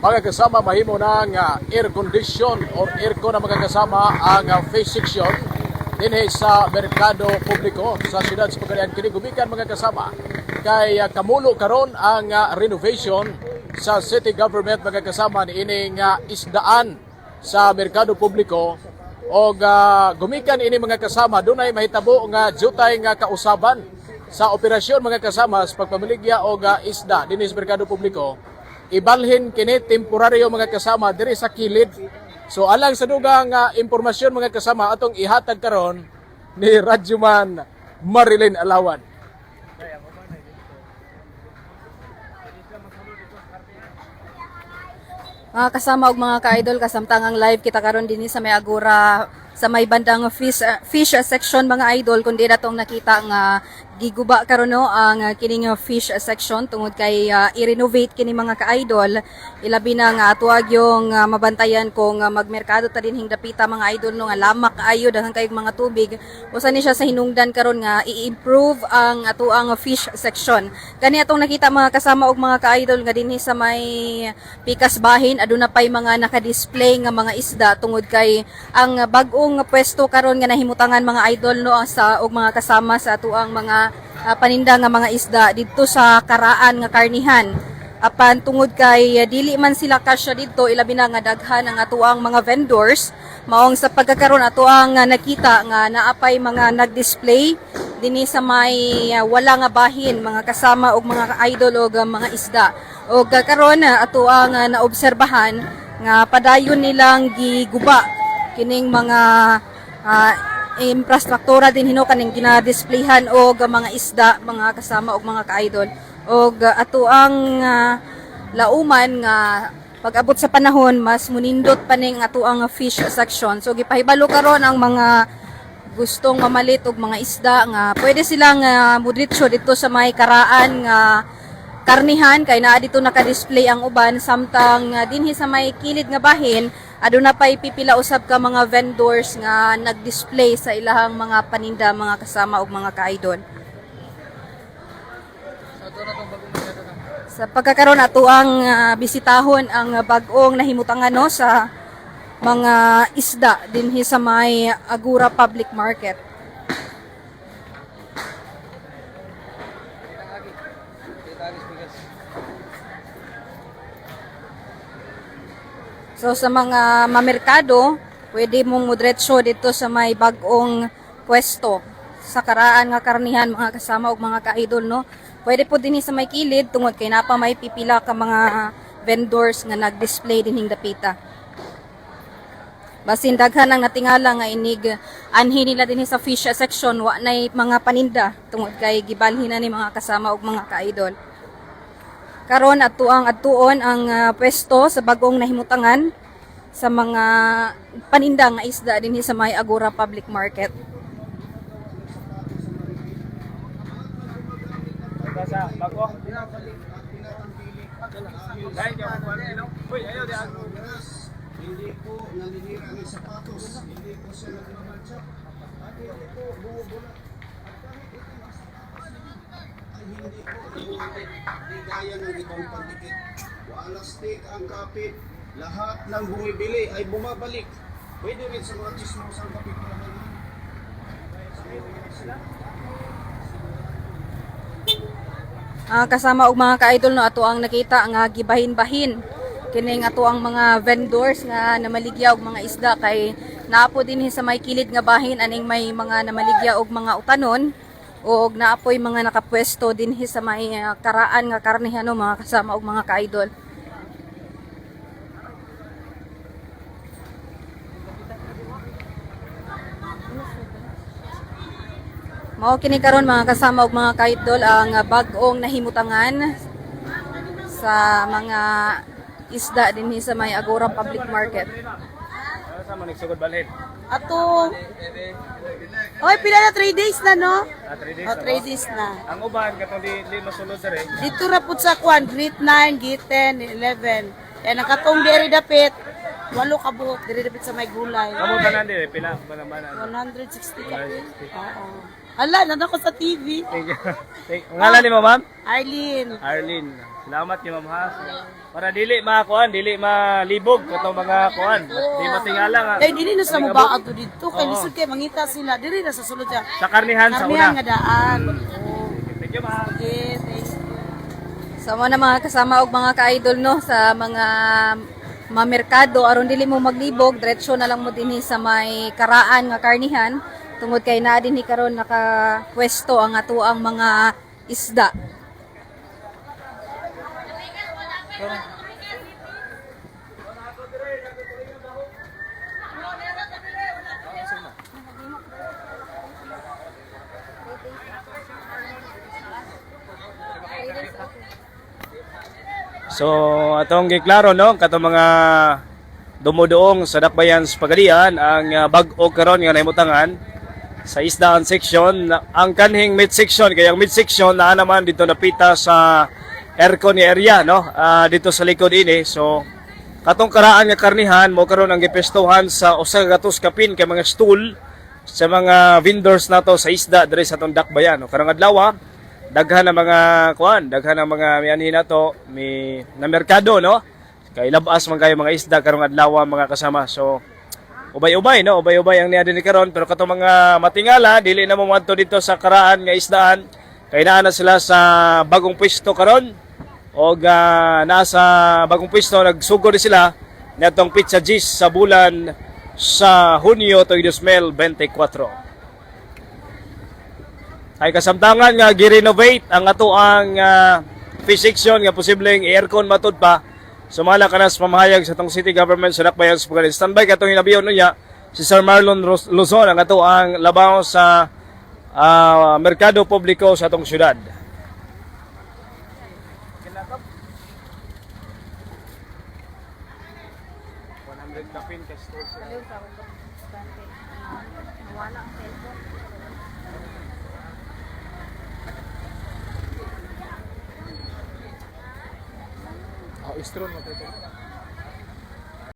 Mga kasama, mahimo ng ah, air condition or aircon na mga kasama ang ah, face section dinhi sa merkado publiko sa siyudad sa Pagkalian. Kini gumikan mga kay ah, kamulo karon ang ah, renovation sa city government. Mga ni ining ah, isdaan sa merkado publiko. O gumikan ini mga kasama dunay mahitabo nga jutay nga kausaban sa operasyon. Mga kasama sa pagpamiligya o ah, isda dinhi sa merkado publiko ibalhin kini temporaryo mga kasama diri sa kilid. So alang sa dugang nga impormasyon mga kasama atong ihatag karon ni Radyoman Marilyn Alawan. Mga kasama og mga ka-idol kasamtang ang live kita karon dinhi sa may agora sa may bandang fish uh, fish section mga idol kundi natong nakita nga giguba karon no ang uh, kining uh, fish section tungod kay uh, i-renovate kini mga ka-idol. Ilabi na nga tuwag yung uh, mabantayan kung uh, magmerkado ta dinhing dapita mga idol no nga lamak kaayo daghang kayong mga tubig. Usa ni siya sa hinungdan karon nga i-improve ang ato ang fish section. Kani atong nakita mga kasama og mga ka-idol nga dinhi sa may pikas bahin aduna pay mga naka-display nga mga isda tungod kay ang bag-ong pwesto karon nga nahimutangan mga idol no sa og mga kasama sa ato ang mga ah, paninda nga mga isda didto sa karaan nga karnihan. Apan tungod kay ah, dili man sila kasya didto ilabi na nga daghan ang atuang mga vendors. Maong sa pagkakaroon ato ang ah, nakita nga naapay mga nag-display dinhi sa may ah, wala nga bahin mga kasama og mga idol og ah, mga isda. Og ah, karon ah, ato ang ah, naobserbahan nga padayon nilang giguba kining mga ah, infrastruktura din hino kaning ginadisplayhan og mga isda mga kasama og mga ka-idol. Og uh, ato ang uh, lauman nga pag-abot sa panahon mas munindot pa ning ato ang fish section. So gipahibalo karon ang mga gustong mamalit og mga isda nga pwede silang uh, mudritso dito sa may karaan nga karnihan kay naa dito naka-display ang uban samtang uh, dinhi sa may kilid nga bahin aduna pay pipila usab ka mga vendors nga nag-display sa ilahang mga paninda mga kasama og mga ka-idol. Sa pagkakaroon ato ang ah, bisitahon ang bag-ong nahimutangan no sa mga isda dinhi sa may Agura Public Market. So sa mga mamerkado, pwede mong mudretso dito sa may bagong pwesto sa karaan nga karnihan mga kasama og mga ka-idol no. Pwede po dinhi sa may kilid tungod kay napa may pipila ka mga vendors nga nag-display dinhing dapita. Basin daghan ang natingala nga inig anhi nila dinhi sa fish section wa nay mga paninda tungod kay gibalhin na ni mga kasama og mga ka-idol. Karon ato ang atuon ang ah, pwesto sa bagong nahimutangan sa mga paninda nga isda dinhi sa may Agora Public Market. Hindi po naninira ng sapatos. Hindi po siya nagmamantsa. At hindi po bumubulat. At kahit ito ay hindi po bumubulat. Di gaya ng ibang pandikit. Walastik ang kapit. Lahat ng bumibili ay bumabalik. Pwede rin sa mga chismosang kapit na Ah, kasama og mga ka-idol no ato ang nakita nga gibahin-bahin kining ato ang mga vendors nga namaligya og mga isda kay naapo dinhi sa may kilid nga bahin aning may mga namaligya og mga utanon og naapoy mga nakapwesto dinhi sa may ah, karaan nga karnihan no mga kasama og mga ka-idol. Mao kini karon mga kasama og mga ka-idol ang bag-ong nahimutangan sa mga isda dinhi sa may Agora Public Market. Ano sa manig sugod balhin? Ato. Oy, pila na 3 days na, no? Ah, 3 days. Oh, na 3 ba? days na. Ang uban katong di di masulod dere. Dito ra pud sa kwan, grade 9, grade 10, 11. Kaya nakatong diri dapit. Walo ka buhok, diri dapit sa may gulay. Kamo tanan dire pila pala man. 160 ka. Oo. Hala, nan ako sa TV. Thank you. Ngalan ni mo, ma'am? Arlene. Arlene. Salamat ni ma'am ha. Para dili makuan, dili malibog katong mga kuan. Di matingala nga. Eh, dili na sa mo ba ato dito. Kay lisod kay mangita sila. Dili na sa sulod siya. Sa karnihan sa Karmihan una. nga daan. Thank you, ma'am. Okay, thank you. Sa mga mga kasama og mga ka-idol no sa mga mga merkado aron dili mo maglibog diretso na lang mo dinhi sa may karaan nga karnihan tungod kay naa dinhi karon naka pwesto ang atuang mga isda. So, atong giklaro no, kato mga dumudoong sa Dakbayan sa Pagalian ang uh, bag-o karon nga nahimutangan sa isdaan section. Ang kanhing mid section kaya ang mid section na naman dito napita sa aircon nga area no Ah, dito sa likod ini so katong karaan nga karnihan mo karon ang gipestohan sa usa ka gatos kapin kay mga stool sa mga vendors nato sa isda diri sa atong Dakbayan no karong adlaw daghan na mga kuan, daghan na mga mianhin nato mi na merkado no. Kay labas man kayo mga isda karong adlaw mga kasama. So ubay-ubay no, ubay-ubay ang niya din karon pero kato mga matingala dili na mo dito sa karaan nga isdaan. Kay naa na sila sa bagong pwesto karon. O nasa bagong pwesto nagsugod sila natong pizza gis sa bulan sa Hunyo to 2024 ay kasamtangan nga gi-renovate ang ato ang uh, fish section nga posibleng aircon matud pa. Sumala ka na sa pamahayag sa tong city government sa Dakbayan sa Pagkalit. Standby ka itong hinabiyon niya si Sir Marlon Luzon ang ato ang labaw sa ah, merkado publiko sa atong syudad. Oh, istron mo ito.